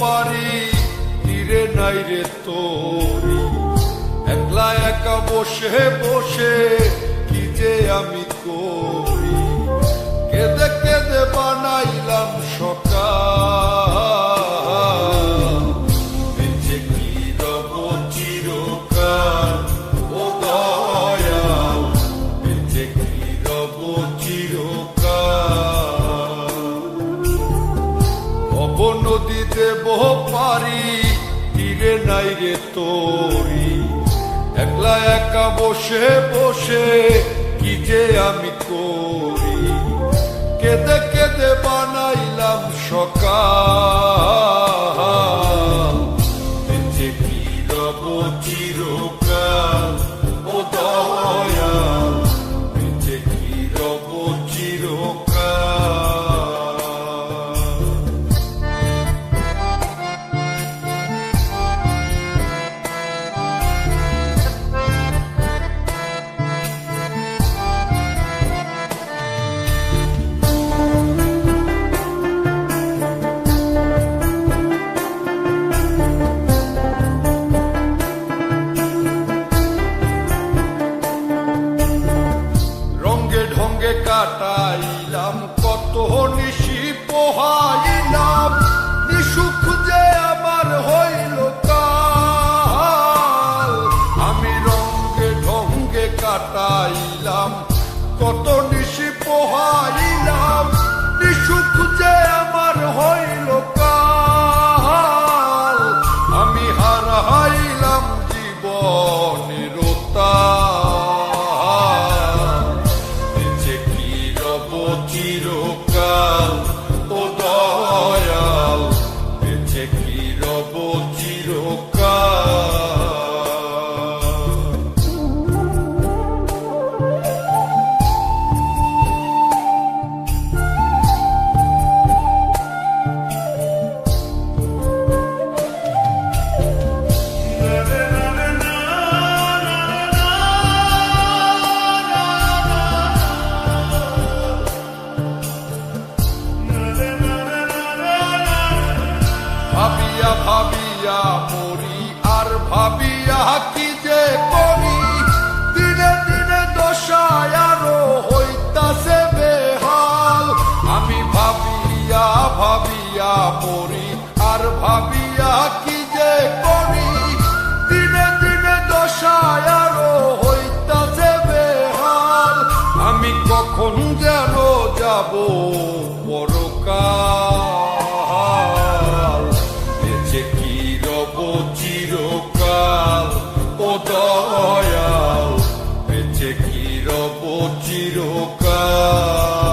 পারি তীরে নাই রে তোরি। একলা একা বসে বসে কি যে আমি করি? অব নদীতে বহ পারি, তীরে নাই রে তোরি। একলা একা বসে বসে কি যে আমি করি? কেঁদে কেঁদে বানাইলাম সকাল। বেঁচে কি রব চিরকাল ও দয়াল। ঢঙ্গে কাটাইলাম। কত নিশি পোহাইলাম নিশুখ যে আমার হইল কাল। আমি রঙ্গে ঢঙ্গে কাটাইলাম, কত নিশি পোহাইলাম ভাবিয়া মরি, আর ভাবিয়া কি যে করি? দিনে দিনে দশায় আরও হইতাছে বেহাল। আমি ভাবিয়া ভাবিয়া মরি, আর ভাবিয়া কি যে করি? দিনে দিনে দশায় আরও হইতাছে বেহাল। আমি কখন যেন যাব দয়াল বেঁচে কি রব চিরকাল